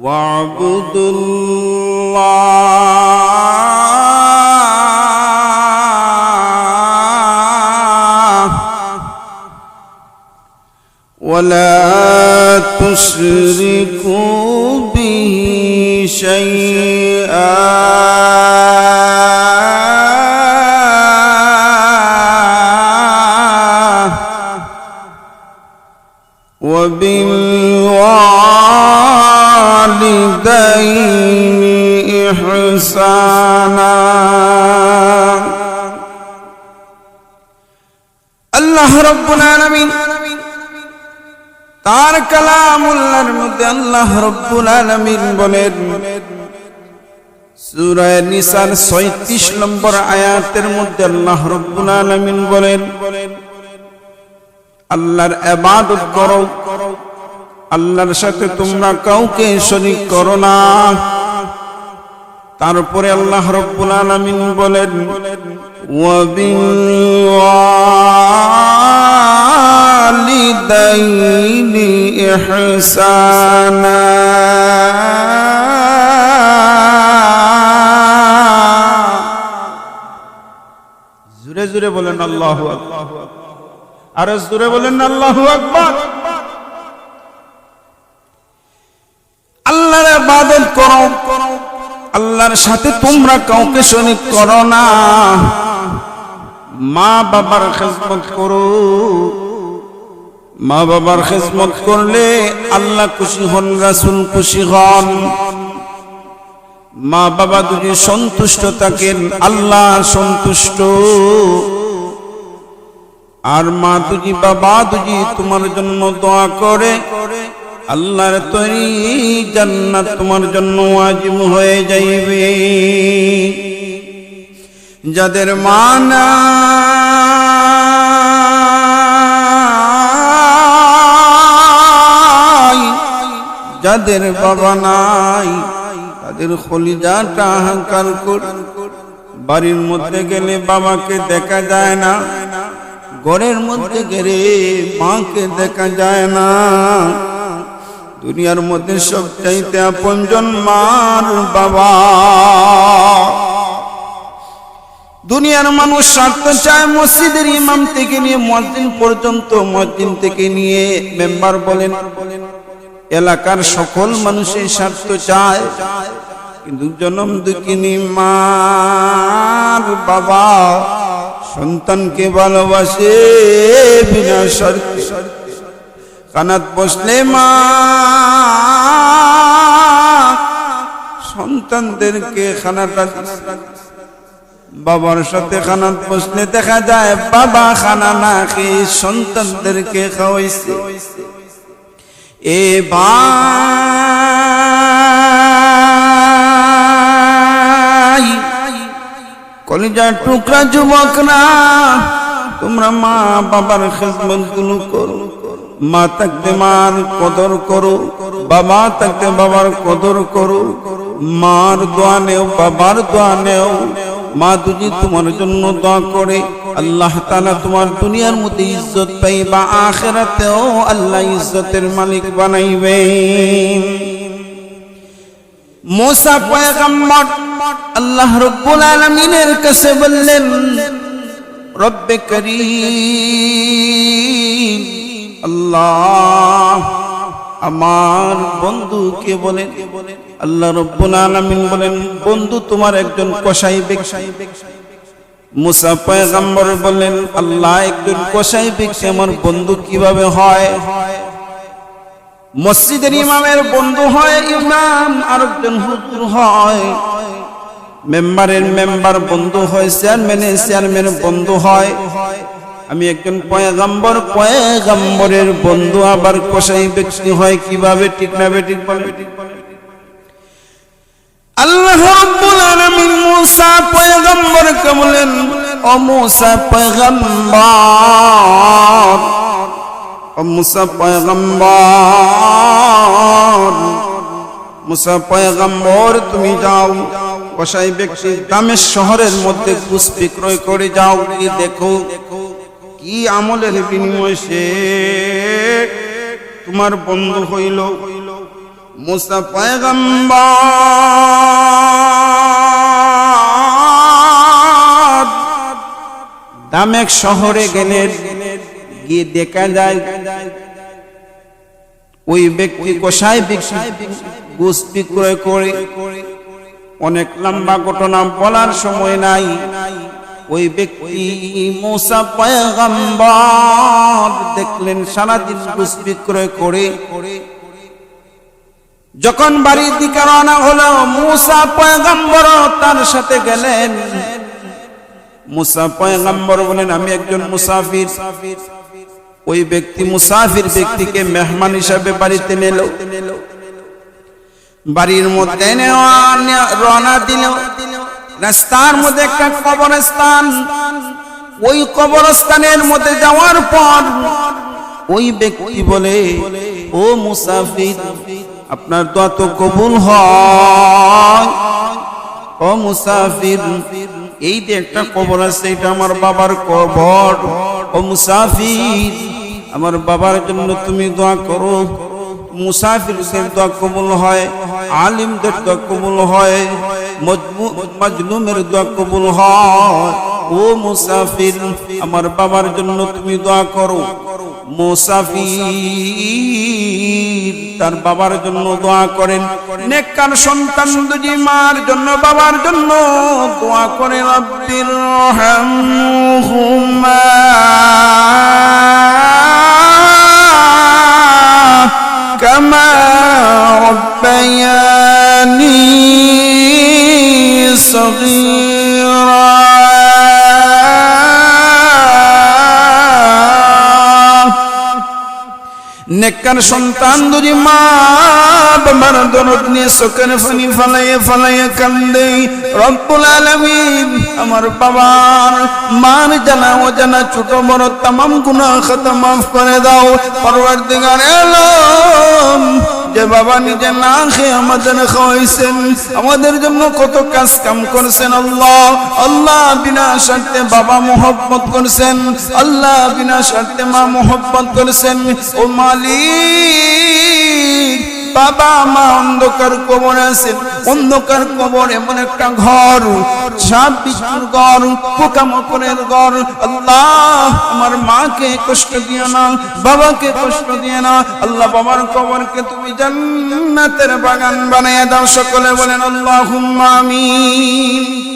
واعبدوا الله ولا تشركوا به شيئا. وبالوالدين إحسانا আল্লাহ রব্বুল আলামিন তার কালামুল্লাহর মধ্যে আল্লাহ রব্বুল আলামিন বলেন সূরা নিসার 36 নম্বর আয়াতের মধ্যে আল্লাহ রব্বুল আলামিন বলেন আল্লাহর ইবাদত করো আল্লাহর সাথে তোমরা কাউকে শরীক করো না। তারপরে আল্লাহ রব্বুল আলামিন বলেন ইহসানা। জুরে জুরে বলেন আল্লাহু আকবার। আর জোরে বলেন আল্লাহু আকবার। ইবাদত করো। আল্লাহর সাথে তোমরা কাউকে শরীক করো না। মা বাবার খেজমত করো। মা বাবার খেজমত করলে আল্লাহ খুশি হন, রাসূল খুশি হন। মা বাবা যদি সন্তুষ্ট থাকেন আল্লাহ সন্তুষ্ট। আর মা দুজি বাবা দুজি তোমার জন্য দোয়া করে। আল্লাহর তৈরি জান্নাত তোমার জন্য ওয়াজিব হয়ে যাইবে। যাদের মানা যাদের বাবা নাই, তাদের খলিজাটা হাঙ্কার করে। বাড়ির মধ্যে গেলে বাবাকে দেখা যায় না, ঘরের মধ্যে গেলে মাকে দেখা যায় না। দুনিয়ার মধ্যে সব চাইতে আপনজন মার বাবা। দুনিয়ার মানুষ স্বার্থ চায় মসজিদের ইমাম থেকে নিয়ে, মসজিদ পর্যন্ত, মসজিদ থেকে নিয়ে মেম্বার বলেন। এলাকার সকল মানুষের স্বার্থ চায়, কিন্তু জনম দুঃখিনী মার বাবা। সন্তানকে ভালোবাসে বিনা শর্তে। কানাত বসলে মা সন্তানদেরকে খানাটা বাবার সাথে খানাত বসলে দেখা যায় বাবা খানা না খেয়ে সন্তানদেরকে খাওয়াইছে। এ ভাই কলিজার টুকরা যুবকরা, তোমরা মা বাবার খেজমতগুলো করো। মা থাকতে মার কদর করো, বাবা থাকতে বাবার কদর করো, মার দোয়া নেও, বাবার দোয়া নেও। মা দুজি তোমার জন্য দোয়া করে, আল্লাহ তাআলা তোমার দুনিয়ার মধ্যে ইজ্জত পাইবা, আখিরাতেও আল্লাহ ইজ্জতের মালিক বানাইবে। মোসা পয়গম্বর আল্লাহ রব্বুল আলামিনের কাছে বললেন, রব্বে করিম আল্লাহ, আমার বন্ধুকে বলেন? আল্লাহ রব্বুল আলামিন বলেন, বন্ধু তোমার একজন কসাই ব্যক্তি। মুসা পয়গম্বর বললেন আল্লাহ একজন কসাই ব্যক্তি, আমার বন্ধু কীভাবে হয়? মসজিদের ইমামের বন্ধু হয় ইমাম, আরেকজন হুজুর হয়। মেম্বারের মেম্বার বন্ধু হয়, চেয়ারম্যানের চেয়ারম্যান বন্ধু হয়। আমি একজন পয়গাম্বর, পয়গাম্বরের বন্ধু আবার কসাই ব্যক্তি হয়, কীভাবে ঠিক না ঠিক বলে? আল্লাহ রাব্বুল আলামিন মুসা পয়গাম্বরকে বলেন, ও মুসা পয়গাম্বর, ও মুসা পয়গম্বর মুসা পয়গম্বর, তুমি যাও, কসাই ব্যক্তি দামের শহরের মধ্যে ঘুষ বিক্রয় করে যাও দেখো দেখো কি আমলের বিনিময় সে? তোমার বন্ধু হইল মুসা পয়গম্বর। দামেক শহরে গেলেন গিয়ে দেখা যায় ওই ব্যক্তি কষায় গোস বিক্রয় করে। অনেক লম্বা ঘটনা বলার সময় নাই। ওই ব্যক্তি মৌসা পয়গম্বর দেখলেন, সারাদিন গোস বিক্রয় করে। যখন বাড়ির দিকে রওনা হলো, মুসা পয়গম্বর তার সাথে গেলেন। মুসা পয়গম্বর বলেন আমি একজন মুসাফির। ওই ব্যক্তি মুসাফির ব্যক্তিকে মেহমান হিসাবে বাড়িতে নিল। বাড়ির মধ্যে রওনা দিল। রাস্তার মধ্যে একটা কবরস্থান। ওই কবরস্থানের মধ্যে যাওয়ার পর ওই ব্যক্তি বলে, ও মুসাফির, আপনার তো কবুল হয়। ও মুসাফির, এই যে একটা কবর আছে, এটা আমার বাবার কবর। ও মুসাফির, আমার বাবার জন্য তুমি দোয়া করো। মুসাফিরদের দোয়া কবুল হয়, আলিমদের দোয়া কবুল হয়। মাজলুমের দোয়া কবুল হয় ও মুসাফির আমার বাবার জন্য তুমি দোয়া করো মুসাফির তার বাবার জন্য দোয়া করেন নেককার সন্তান দুজি মার জন্য বাবার জন্য দোয়া করে রব্বির রহমহুমা كما ربياني صغيرا নেককার সন্তান দুজি মা বাবার দরদ নিয়ে চোখের ফানি ফালাইয়ে ফালাইয়ে কান্দে রব্বুল আলামিন আমার বাবার মার জানা ও জানা ছোট বড় তামাম গুনাহ খাতা মাফ করে দাও পরওয়ারদিগার আলম যে বাবা নিজে না খেয়ে আমাদের খাওয়াইছেন আমাদের জন্য কত কাজ কাম করছেন আল্লাহ। আল্লাহ বিনা স্বার্থে বাবা মোহব্বত করছেন। আল্লাহ বিনা স্বার্থে মা মোহব্বত করছেন। ও মালিক বাবা মা অন্ধকার কবর আছেন অন্ধকার কবর এমন একটা ঘর, সাপ বিচ্ছুর ঘর, পোকামাকড়ের ঘর। আল্লাহ, আমার মাকে কষ্ট দিও না, বাবাকে কষ্ট দিও না। আল্লাহ, বাবার কবরকে তুমি জান্নাতের বাগান বানিয়ে দাও। সকলে বলেন, আল্লাহুম্মা আমিন।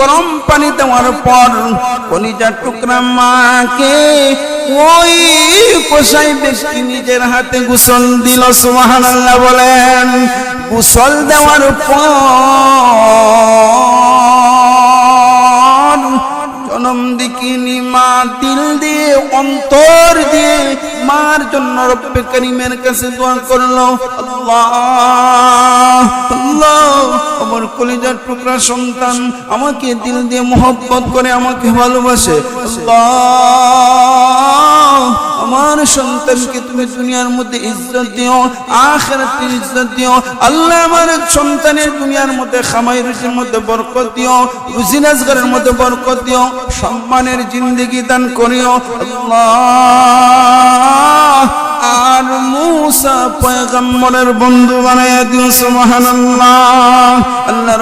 গরম পানি দেওয়ার পর কলিজার টুকরা মাকে ওই কষাই ব্যক্তি নিজের হাতে গোসল দিল সোহান বলেন। গোসল দেওয়ার পর জনম দিকিনি মা দিল দিয়ে, অন্তর দিয়ে মার জন্য রব্বে করিমের কাছে দোয়া করল। আল্লাহ, আমার কলিজার টুকরা সন্তান আমাকে দিল দিয়ে মোহব্বত করে আমাকে ভালোবাসে। আল্লাহ আমার সন্তানকে তুমি দুনিয়ার মধ্যে ইজ্জত দিও আখিরাতে ইজ্জত দিও। আল্লাহ আমার সন্তানের দুনিয়ার মধ্যে খামাই রুজির মধ্যে বরকত দিও, রুজি মধ্যে বরকত দিও, সম্মানের জিন্দেগি দান করিও। আর মুসা পয়গম্বরের বন্ধু বানাইয়া দিও, সুবহানাল্লাহ।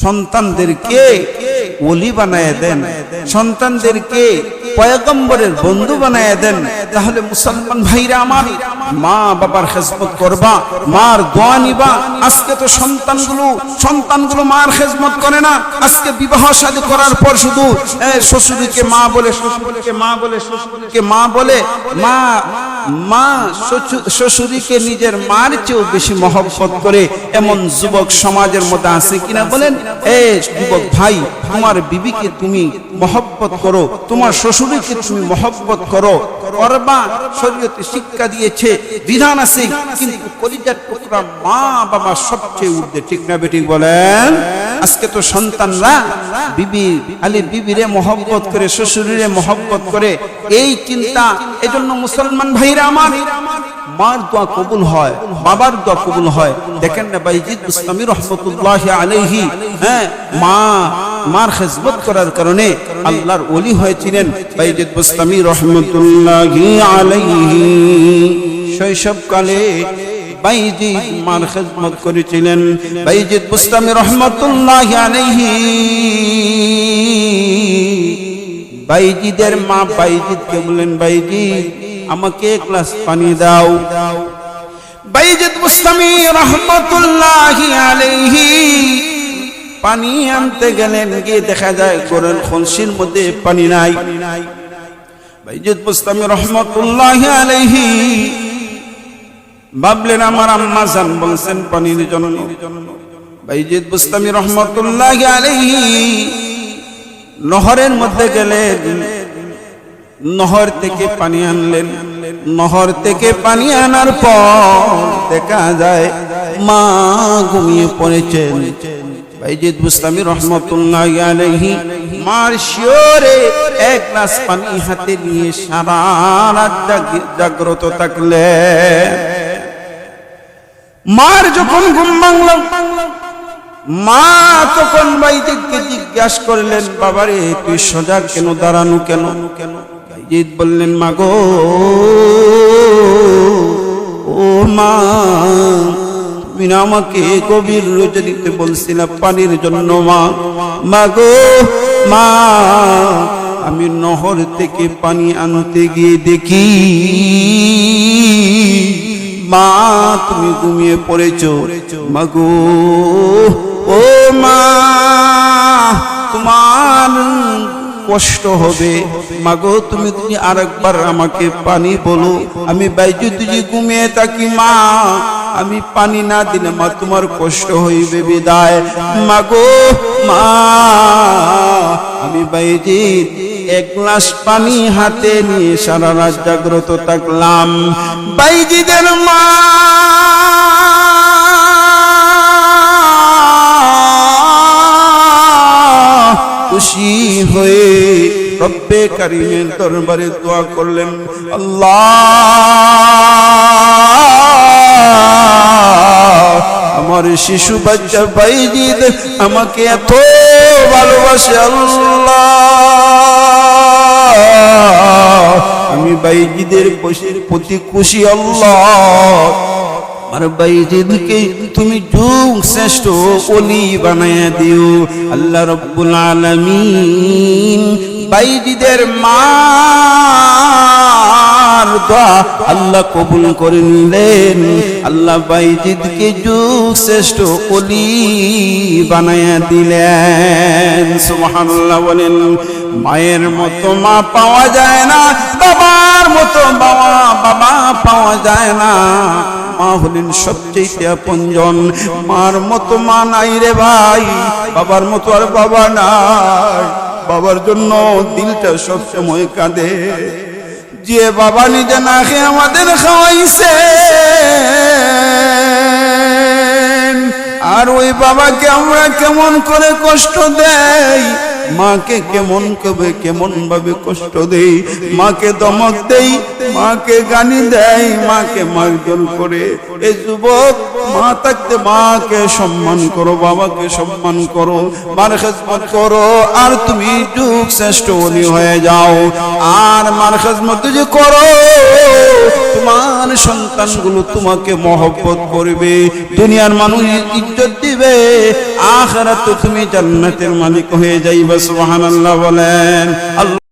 সন্তানদেরকে ওলি বানায় দেন, সন্তানদেরকে পয়গম্বরের বন্ধু বানায় দেন, তাহলে মুসলমান ভাইরা আমার মা বাবার খেজমত করবা, মার দোয়া নিবা। আজকে তো সন্তানগুলো সন্তানগুলো মার খেজমত করে না। আজকে বিবাহ শাদী করার পর শুধু শ্বশুরকে মা বলে, শ্বশুরকে মা বলে, শ্বশুরকে মা বলে, মা মা শ্বশুরিকে নিজের মার চেয়েও বেশি মহব্বত করে এমন যুবক সমাজের মধ্যে আছে কিনা বলেন? এ যুবক ভাই, তোমার বিবিকে তুমি মহব্বত করো, তোমার শ্বশুরিকে তুমি মহব্বত করো। করবা শরীয়তে শিক্ষা দিয়েছে, বিধান আছে, কিন্তু কলিজার টুকরা মা বাবা সবচেয়ে ঊর্ধ্বে, ঠিক না বেঠিক বলেন? আজকে তো সন্তানরা বিবি আলে বিবিরে মহব্বত করে শ্বশুরে মহব্বত করে, এই চিন্তা, এজন্য মুসলমান ভাইরা আমার, মার দোয়া কবুল হয়, বাবার দোয়া কবুল হয়। দেখেন না বাইজিদ মুসলামি রহমতুল্লাহ আলাইহি হ্যাঁ মা মার খেজমত করার কারণে আল্লাহর ওলি হয়েছিলেন বাইজিদ মুসলামি রহমতুল্লাহ আলাইহি। শৈশবকালে বাইজিদ মার খেজমত করেছিলেন বাইজিদ বুস্তামি রহমতুল্লাহ আলাইহি। বাইজিদের মা বাইজিদকে বললেন, বাইজিদ, আমাকে এক গ্লাস পানি দাও। বাইজিদ বুস্তামি রহমতুল্লাহ আলাইহি। পানি আনতে গেলেন, গিয়ে দেখা যায় গোরের খলসির মধ্যে পানি নাই। বাইজিদ বুস্তামি রহমতুল্লাহ আলাইহি ভাবলেন, আমার আম্মা জান বলছেন পানির জন্য। বাইজিদ বুস্তামি রহমতুল্লাহ আলাইহি নহরের মধ্যে গেলেন, নহর থেকে পানি আনলেন। নহর থেকে পানি আনার পর দেখা যায় মা ঘুমিয়ে পড়েছেন। বাইজিদ বুস্তামি রহমতুল্লাহ আলাইহি মার শিওরে এক গ্লাস পানি হাতে নিয়ে সারা রাত জাগ- জাগ্রত থাকলেন মার যখন ঘুম ভাঙল, মা তখন বাইজিদকে জিজ্ঞাসা করলেন, বাবারে, তুই সজাগ কেন, দাঁড়ানো কেন? কেন বাইজিদ বললেন মা গো ও মা তুমি না আমাকে গভীর রজনীতে বলছিলাম পানির জন্য মা। মা গো, মা, আমি নহর থেকে পানি আনতে গিয়ে দেখি। মা, তুমি ঘুমিয়ে পড়েছ। মাগো ও মা, তোমার কষ্ট হবে। মাগো তুমি তুমি আরেকবার আমাকে পানি বলো, আমি বাইজু তুই ঘুমিয়ে থাকি, মা। আমি পানি না দিলে মা তোমার কষ্ট হইবে বিদায়। মাগো মা, আমি বাইজিৎ এক গ্লাস পানি হাতে নিয়ে সারা রাত জাগ্রত থাকলাম। বাইজিদের মা, খুশি হয়ে রব্বে কারিমের দরবারে দোয়া করলেন। আল্লাহ আমার শিশু বাচ্চা বাইজিদ, আমাকে এত ভালোবাসে আল্লাহ। আমি বাইজিদের খুশির প্রতি খুশি আল্লাহ। আমার বাইজিদকে তুমি যুগ শ্রেষ্ঠ অলি বানায়া দিও। আল্লাহ রব্বুল আলামিন বাইজিদের মার দোয়া আল্লাহ কবুল করে নিলেন। আল্লাহ বাইজিদকে যুগ শ্রেষ্ঠ অলি বানায়া দিলেন। সুবহানাল্লাহ বলেন, মায়ের মতো মা পাওয়া যায় না, বাবার মতো বাবা বাবা পাওয়া যায় না। মা হলেন সবচেয়ে আপনজন মার মতো মা নাই রে ভাই, বাবার মতো আর বাবা নাই। বাবার জন্য দিলটা সবসময় কাঁদে। যে বাবা নিজে না খেয়ে আমাদের খাওয়াইছে। আর ওই বাবাকে আমরা কেমন করে কষ্ট দেই? মাকে কেমন কবে কেমন ভাবে কষ্ট দেই, মাকে দমক দেই, মাকে গানি দেয় মাকে মারধর করে। এই যুবক, মা থাকতে মাকে সম্মান করো, বাবাকে সম্মান করো, মার খেজমত করো, আর তুমি যুগ শ্রেষ্ঠ অলি হয়ে যাও। আর মার খেজমত যে করো, তোমার সন্তানগুলো তোমাকে মহব্বত করবে, দুনিয়ার মানুষ ইজ্জত দিবে, আখরাতে তুমি জান্নাতের মালিক হয়ে যাইবে। সুবহানাল্লাহ বলেন আল্লাহ